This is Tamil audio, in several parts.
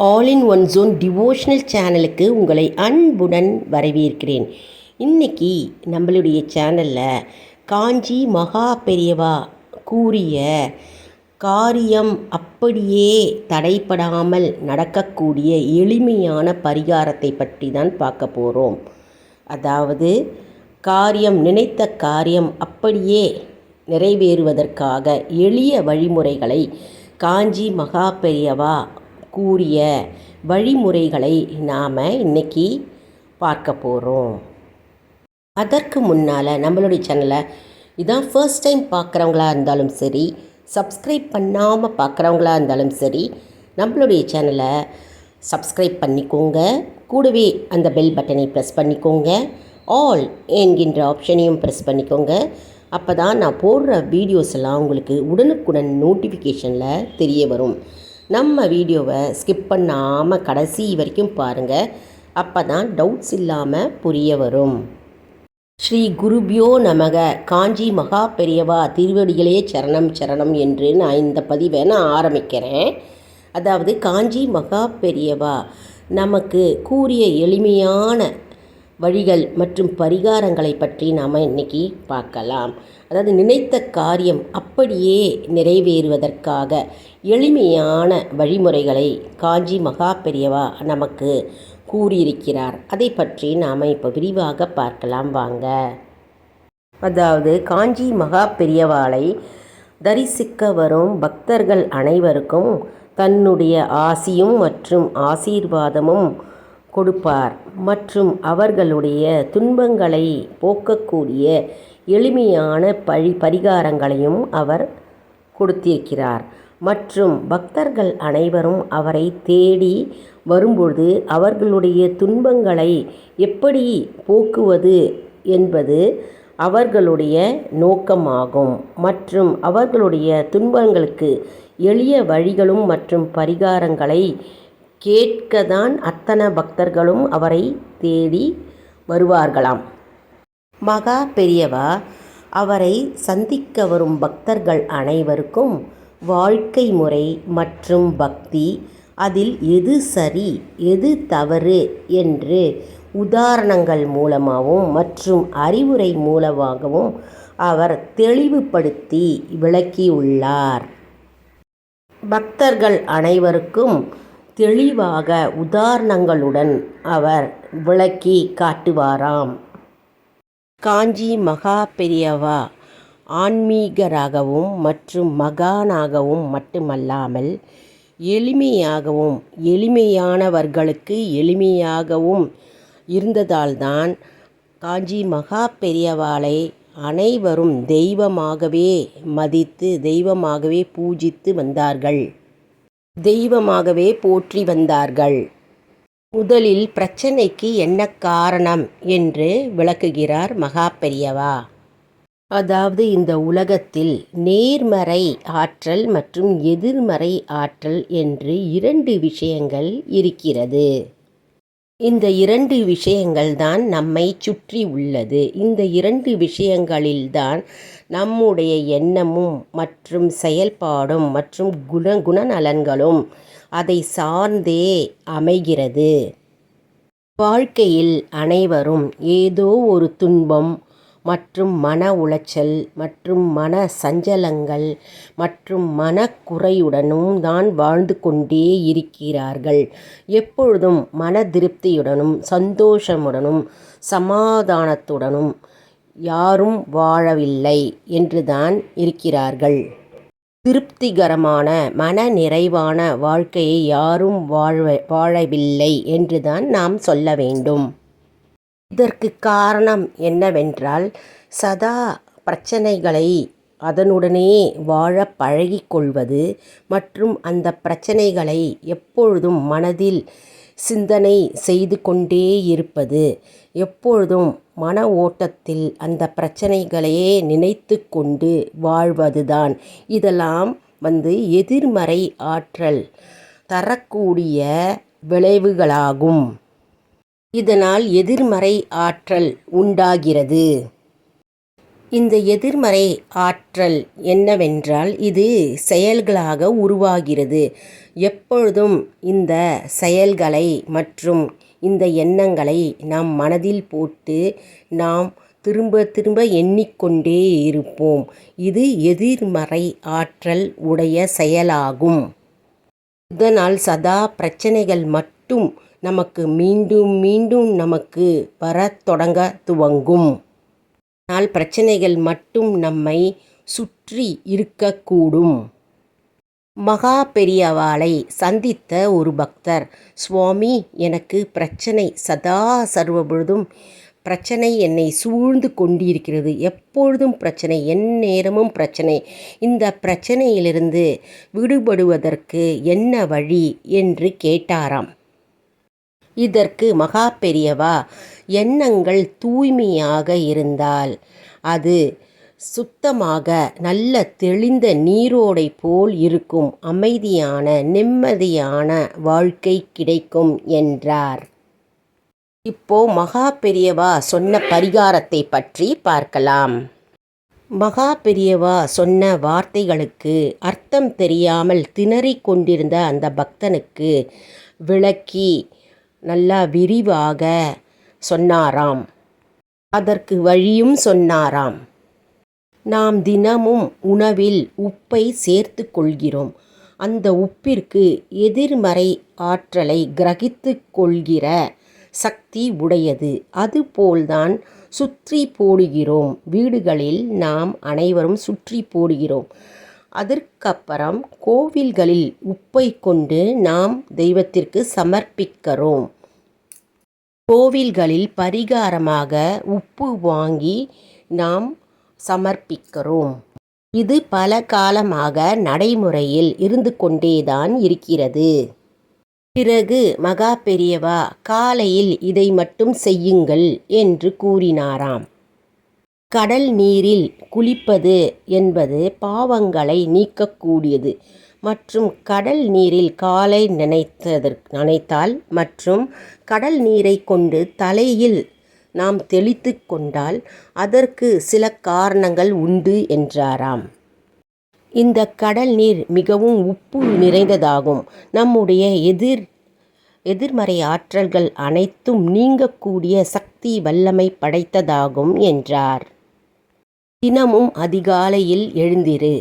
All in one zone devotional சேனலுக்கு உங்களை அன்புடன் வரவேற்கிறேன். இன்னைக்கு நம்மளுடைய சேனலில் காஞ்சி மகா பெரியவா கூறிய காரியம் அப்படியே தடைப்படாமல் நடக்கக்கூடிய எளிமையான பரிகாரத்தை பற்றி தான் பார்க்க போகிறோம் அதாவது காரியம் நினைத்த காரியம் அப்படியே நிறைவேறுவதற்காக எளிய வழிமுறைகளை காஞ்சி மகா பெரியவா கூறிய வழிமுறைகளை நாம் இன்றைக்கி பார்க்க போகிறோம் அதற்கு முன்னால் நம்மளுடைய சேனலை இதான் ஃபர்ஸ்ட் டைம் பார்க்குறவங்களா இருந்தாலும் சரி சப்ஸ்கிரைப் பண்ணாமல் பார்க்குறவங்களா இருந்தாலும் சரி நம்மளுடைய சேனலை சப்ஸ்கிரைப் பண்ணிக்கோங்க. கூடவே அந்த பெல் பட்டனை ப்ரெஸ் பண்ணிக்கோங்க. ஆல் என்கின்ற ஆப்ஷனையும் ப்ரெஸ் பண்ணிக்கோங்க. அப்போ தான் நான் போடுற வீடியோஸ் எல்லாம் உங்களுக்கு உடனுக்குடன் நோட்டிஃபிகேஷனில் தெரிய வரும். நம்ம வீடியோவை ஸ்கிப் பண்ணாமல் கடைசி வரைக்கும் பாருங்கள் அப்போ தான் டவுட்ஸ் இல்லாமல் புரிய வரும். ஸ்ரீ குருபியோ நமக. காஞ்சி மகா பெரியவா திருவடிகளே சரணம் சரணம் என்று நான் இந்த பதிவை நான் ஆரம்பிக்கிறேன். அதாவது காஞ்சி மகா பெரியவா. நமக்கு கூறிய எளிமையான வழிகள் மற்றும் பரிகாரங்களை பற்றி நாம் இன்னைக்கு பார்க்கலாம். அதாவது நினைத்த காரியம் அப்படியே நிறைவேறுவதற்காக எளிமையான வழிமுறைகளை காஞ்சி மகா பெரியவா நமக்கு கூறியிருக்கிறார். அதை பற்றி நாம் இப்போ விரிவாக பார்க்கலாம். வாங்க. அதாவது காஞ்சி மகா பெரியவாளை தரிசிக்க வரும் பக்தர்கள் அனைவருக்கும் தன்னுடைய ஆசியும் மற்றும் ஆசீர்வாதமும் கொடுப்பார். மற்றும் அவர்களுடைய துன்பங்களை போக்கக்கூடிய எளிமையான பழி பரிகாரங்களையும் அவர் கொடுத்திருக்கிறார். மற்றும் பக்தர்கள் அனைவரும் அவரை தேடி வரும்பொழுது அவர்களுடைய துன்பங்களை எப்படி போக்குவது என்பது அவர்களுடைய நோக்கமாகும். மற்றும் அவர்களுடைய துன்பங்களுக்கு எளிய வழிகளும் மற்றும் பரிகாரங்களை கேட்க தான் அத்தனை பக்தர்களும் அவரை தேடி வருவார்களாம். மகா பெரியவா அவரை சந்திக்க வரும் பக்தர்கள் அனைவருக்கும் வாழ்க்கை முறை மற்றும் பக்தி அதில் எது சரி எது தவறு என்று உதாரணங்கள் மூலமாகவும் மற்றும் அறிவுரை மூலமாகவும் அவர் தெளிவுபடுத்தி விளக்கியுள்ளார். பக்தர்கள் அனைவருக்கும் தெளிவாக உதாரணங்களுடன் அவர் விளக்கி காட்டுவாராம். காஞ்சி மகா பெரியவா ஆன்மீகராகவும் மற்றும் மகானாகவும் மட்டுமல்லாமல் எளிமையாகவும் எளிமையானவர்களுக்கு எளிமையாகவும் இருந்ததால்தான் காஞ்சி மகா பெரியவாளை அனைவரும் தெய்வமாகவே மதித்து தெய்வமாகவே பூஜித்து வந்தார்கள். தெய்வமாகவே போற்றி வந்தார்கள். முதலில் பிரச்சனைக்கு என்ன காரணம் என்று விளக்குகிறார் மகா பெரியவா. அதாவது இந்த உலகத்தில் நேர்மறை ஆற்றல் மற்றும் எதிர்மறை ஆற்றல் என்று இரண்டு விஷயங்கள் இருக்கிறது. இந்த இரண்டு விஷயங்கள் தான் நம்மை சுற்றி உள்ளது. இந்த இரண்டு விஷயங்களில்தான் நம்முடைய எண்ணமும் மற்றும் செயல்பாடும் மற்றும் குண குணநலன்களும் அதை சார்ந்தே அமைகிறது. வாழ்க்கையில் அனைவரும் ஏதோ ஒரு துன்பம் மற்றும் மன உளைச்சல் மற்றும் மன சஞ்சலங்கள் மற்றும் மனக்குறையுடனும் தான் வாழ்ந்து கொண்டே இருக்கிறார்கள். எப்பொழுதும் மன திருப்தியுடனும் சந்தோஷமுடனும் சமாதானத்துடனும் யாரும் வாழவில்லை என்றுதான் இருக்கிறார்கள். திருப்திகரமான மன நிறைவான வாழ்க்கையை யாரும் வாழ்வ வாழவில்லை என்றுதான் நாம் சொல்ல வேண்டும். இதற்கு காரணம் என்னவென்றால் சதா பிரச்சனைகளை அதனுடனே வாழ பழகிக்கொள்வது மற்றும் அந்த பிரச்சனைகளை எப்பொழுதும் மனதில் சிந்தனை செய்து கொண்டே இருப்பது. எப்பொழுதும் மன ஓட்டத்தில் அந்த பிரச்சனைகளையே நினைத்து கொண்டு வாழ்வதுதான். இதெல்லாம் வந்து எதிர்மறை ஆற்றல் தரக்கூடிய விளைவுகளாகும். இதனால் எதிர்மறை ஆற்றல் உண்டாகிறது. இந்த எதிர்மறை ஆற்றல் என்னவென்றால் இது செயல்களாக உருவாகிறது. எப்பொழுதும் இந்த செயல்களை மற்றும் இந்த எண்ணங்களை நம் மனதில் போட்டு நாம் திரும்ப திரும்ப எண்ணிக்கொண்டே இருப்போம். இது எதிர்மறை ஆற்றல் உடைய செயலாகும். இதனால் சதா பிரச்சனைகள் மட்டும் நமக்கு மீண்டும் மீண்டும் நமக்கு வரத் தொடங்க துவங்கும். ஆனால் பிரச்சனைகள் மட்டும் நம்மை சுற்றி இருக்கக்கூடும். மகா பெரியவாளை சந்தித்த ஒரு பக்தர் சுவாமி எனக்கு பிரச்சனை சதா சர்வபொழுதும் பிரச்சனை என்னை சூழ்ந்து கொண்டிருக்கிறது. எப்பொழுதும் பிரச்சனை எந்நேரமும் பிரச்சனை. இந்த பிரச்சனையிலிருந்து விடுபடுவதற்கு என்ன வழி? என்று கேட்டாராம். இதற்கு மகா பெரியவா. எண்ணங்கள் தூய்மையாக இருந்தால் அது சுத்தமாக நல்ல தெளிந்த நீரோடை போல் இருக்கும். அமைதியான நிம்மதியான வாழ்க்கை கிடைக்கும் என்றார். இப்போ மகா பெரியவா சொன்ன பரிகாரத்தை பற்றி பார்க்கலாம். மகா பெரியவா சொன்ன வார்த்தைகளுக்கு அர்த்தம் தெரியாமல் திணறிக் கொண்டிருந்த அந்த பக்தனுக்கு விளக்கி நல்லா விரிவாக சொன்னாராம். அதற்கு வழியும் சொன்னாராம். நாம் தினமும் உணவில் உப்பை சேர்த்து கொள்கிறோம். அந்த உப்பிற்கு எதிர்மறை ஆற்றலை கிரகித்து கொள்கிற சக்தி உடையது. அதுபோல்தான் சுற்றி போடுகிறோம். வீடுகளில் நாம் அனைவரும் சுற்றி போடுகிறோம். அதற்கப்புறம் கோவில்களில் உப்பை கொண்டு நாம் தெய்வத்திற்கு சமர்ப்பிக்கிறோம். கோவில்களில் பரிகாரமாக உப்பு வாங்கி நாம் சமர்ப்பிக்கிறோம். இது பல காலமாக நடைமுறையில் இருந்து கொண்டேதான் இருக்கிறது. பிறகு மகா பெரியவா காலையில் இதை மட்டும் செய்யுங்கள் என்று கூறினாராம். கடல் நீரில் குளிப்பது என்பது பாவங்களை நீக்கக்கூடியது. மற்றும் கடல் நீரில் காலை நினைத்ததற்கு நினைத்தால் மற்றும் கடல் நீரை கொண்டு தலையில் நாம் தெளித்து கொண்டால் அதற்கு சில காரணங்கள் உண்டு என்றாராம். இந்த கடல் நீர் மிகவும் உப்பு நிறைந்ததாகும். நம்முடைய எதிர் எதிர்மறை ஆற்றல்கள் அனைத்தும் நீங்கக்கூடிய சக்தி வல்லமை படைத்ததாகும் என்றார். தினமும் அதிகாலையில் எழுந்திரு.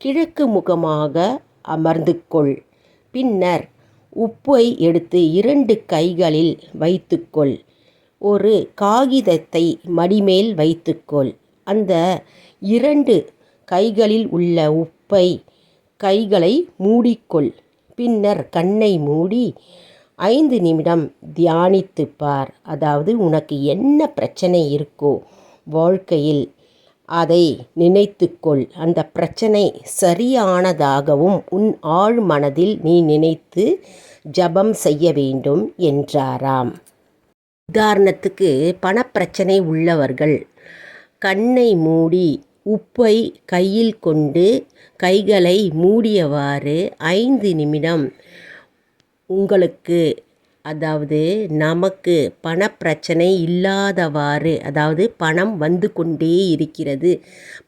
கிழக்கு முகமாக அமர்ந்து கொள் பின்னர் உப்பை எடுத்து இரண்டு கைகளில் வைத்துக்கொள். ஒரு காகிதத்தை மடிமேல் வைத்துக்கொள். அந்த இரண்டு கைகளில் உள்ள உப்பை கைகளை மூடிக்கொள். பின்னர் கண்ணை மூடி ஐந்து நிமிடம் தியானித்து பார் அதாவது உனக்கு என்ன பிரச்சனை இருக்கோ வாழ்க்கையில் அதை நினைத்துக்கொள். அந்த பிரச்சனை சரியானதாகவும் உன் ஆழ் மனதில் நீ நினைத்து ஜபம் செய்ய வேண்டும் என்றாராம். உதாரணத்துக்கு பணப்பிரச்சனை உள்ளவர்கள் கண்ணை மூடி உப்பை கையில் கொண்டு கைகளை மூடியவாறு ஐந்து நிமிடம் உங்களுக்கு அதாவது நமக்கு பணப்பிரச்சனை இல்லாதவாறு அதாவது பணம் வந்து கொண்டே இருக்கிறது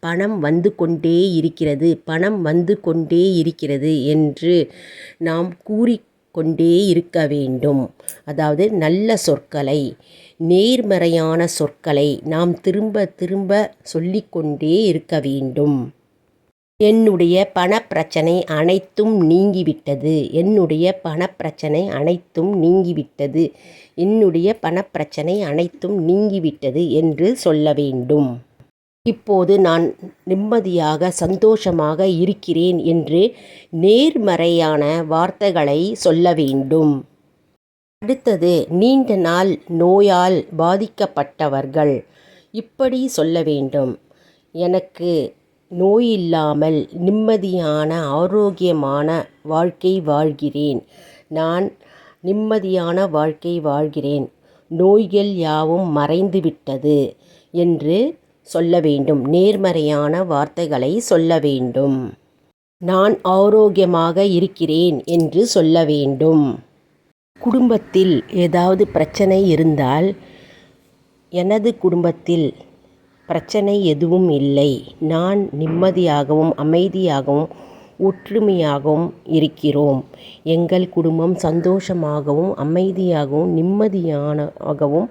பணம் வந்து கொண்டே இருக்கிறது பணம் வந்து கொண்டே இருக்கிறது என்று நாம் கூறி கொண்டே இருக்க வேண்டும். அதாவது நல்ல சொற்களை நேர்மறையான சொற்களை நாம் திரும்ப திரும்ப சொல்லிக்கொண்டே இருக்க வேண்டும். என்னுடைய பணப்பிரச்சனை அனைத்தும் நீங்கிவிட்டது. என்னுடைய பணப்பிரச்சனை அனைத்தும் நீங்கிவிட்டது. என்னுடைய பணப்பிரச்சனை அனைத்தும் நீங்கிவிட்டது என்று சொல்ல வேண்டும். இப்போது நான் நிம்மதியாக சந்தோஷமாக இருக்கிறேன் என்று நேர்மறையான வார்த்தைகளை சொல்ல வேண்டும். அடுத்தது நீண்ட நாள் நோயால் பாதிக்கப்பட்டவர்கள். இப்படி சொல்ல வேண்டும். எனக்கு நோயில்லாமல் நிம்மதியான ஆரோக்கியமான வாழ்க்கை வாழ்கிறேன். நான் நிம்மதியான வாழ்க்கை வாழ்கிறேன். நோய்கள் யாவும் மறைந்துவிட்டது என்று சொல்ல வேண்டும். நேர்மறையான வார்த்தைகளை சொல்ல வேண்டும். நான் ஆரோக்கியமாக இருக்கிறேன் என்று சொல்ல வேண்டும். குடும்பத்தில் ஏதாவது பிரச்சனை இருந்தால் எனது குடும்பத்தில் பிரச்சனை எதுவும் இல்லை. நான் நிம்மதியாகவும் அமைதியாகவும் ஒற்றுமையாகவும் இருக்கிறோம். எங்கள் குடும்பம் சந்தோஷமாகவும் அமைதியாகவும் நிம்மதியானாகவும்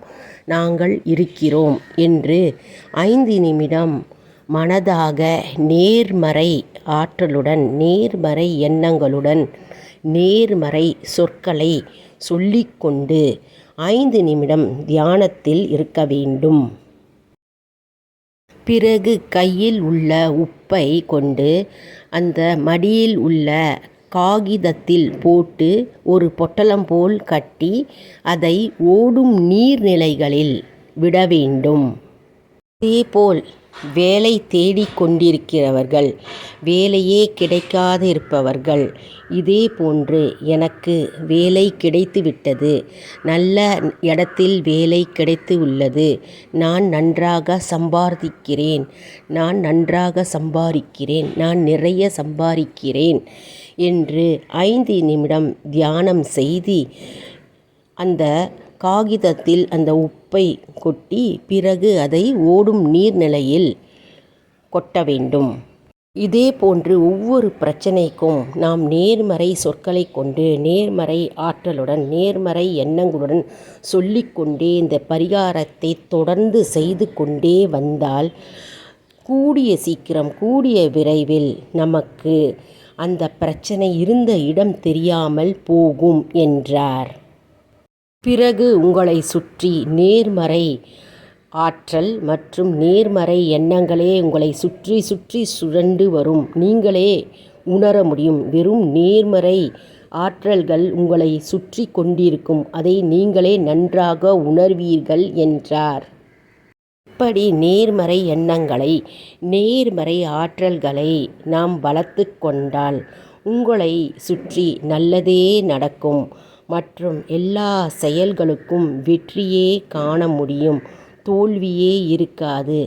நாங்கள் இருக்கிறோம் என்று ஐந்து நிமிடம் மனதாக நேர்மறை ஆற்றலுடன் நேர்மறை எண்ணங்களுடன் நேர்மறை சொற்களை சொல்லிக்கொண்டு ஐந்து நிமிடம் தியானத்தில் இருக்க வேண்டும். பிறகு கையில் உள்ள உப்பை கொண்டு அந்த மடியில் உள்ள காகிதத்தில் போட்டு ஒரு பொட்டலம் போல் கட்டி அதை ஓடும் நீர்நிலைகளில் விட வேண்டும். இதேபோல் வேலை தேடிக்கொண்டிருக்கிறவர்கள் வேலையே கிடைக்காது இருப்பவர்கள் இதே போன்று எனக்கு வேலை கிடைத்துவிட்டது. நல்ல இடத்தில் வேலை கிடைத்து உள்ளது நான் நன்றாக சம்பாதிக்கிறேன். நான் நன்றாக சம்பாதிக்கிறேன். நான் நிறைய சம்பாதிக்கிறேன் என்று ஐந்து நிமிடம் தியானம் செய்து அந்த காகிதத்தில் அந்த உப்பை கொட்டி பிறகு அதை ஓடும் நீர்நிலையில் கொட்ட வேண்டும். இதே போன்று ஒவ்வொரு பிரச்சனைக்கும் நாம் நேர்மறை சொற்களை கொண்டு நேர்மறை ஆற்றலுடன் நேர்மறை எண்ணங்களுடன் சொல்லிக்கொண்டே இந்த பரிகாரத்தை தொடர்ந்து செய்து கொண்டே வந்தால் கூடிய சீக்கிரம் கூடிய விரைவில் நமக்கு அந்த பிரச்சனை இருந்த இடம் தெரியாமல் போகும் என்றார். பிறகு உங்களை சுற்றி நேர்மறை ஆற்றல் மற்றும் நேர்மறை எண்ணங்களே உங்களை சுற்றி சுற்றி சுழண்டு வரும். நீங்களே உணர முடியும். வெறும் நேர்மறை ஆற்றல்கள் உங்களை சுற்றி கொண்டிருக்கும். அதை நீங்களே நன்றாக உணர்வீர்கள் என்றார். இப்படி நேர்மறை எண்ணங்களை நேர்மறை ஆற்றல்களை நாம் வளர்த்து கொண்டால் உங்களை சுற்றி நல்லதே நடக்கும். மற்றும் எல்லா செயல்களுக்கும் வெற்றியே காண முடியும். தோல்வியே இருக்காது.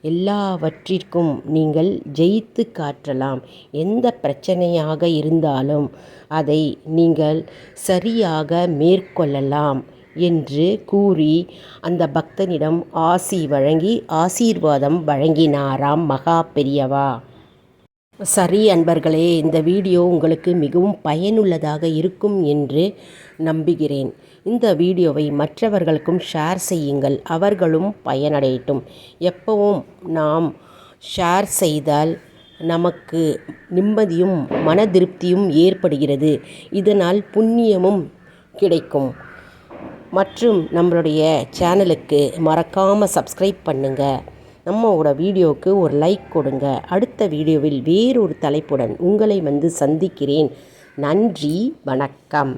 எல்லாவற்றிற்கும் நீங்கள் ஜெயித்து காட்டலாம் எந்த பிரச்சனையாக இருந்தாலும் அதை நீங்கள் சரியாக மேற்கொள்ளலாம் என்று கூறி அந்த பக்தனிடம் ஆசி வழங்கி ஆசீர்வாதம் வழங்கினாராம் மகா பெரியவா. சரி அன்பர்களே இந்த வீடியோ உங்களுக்கு மிகவும் பயனுள்ளதாக இருக்கும் என்று நம்புகிறேன். இந்த வீடியோவை மற்றவர்களுக்கும் ஷேர் செய்யுங்கள் அவர்களும் பயனடையட்டும். எப்பவும் நாம் ஷேர் செய்தால் நமக்கு நிம்மதியும் மன திருப்தியும் ஏற்படுகிறது. இதனால் புண்ணியமும் கிடைக்கும். மற்றும் நம்மளுடைய சேனலுக்கு மறக்காமல் சப்ஸ்கிரைப் பண்ணுங்கள் நம்மளோட வீடியோவுக்கு ஒரு லைக் கொடுங்க. அடுத்த வீடியோவில் வேறொரு தலைப்புடன் உங்களை வந்து சந்திக்கிறேன். நன்றி வணக்கம்.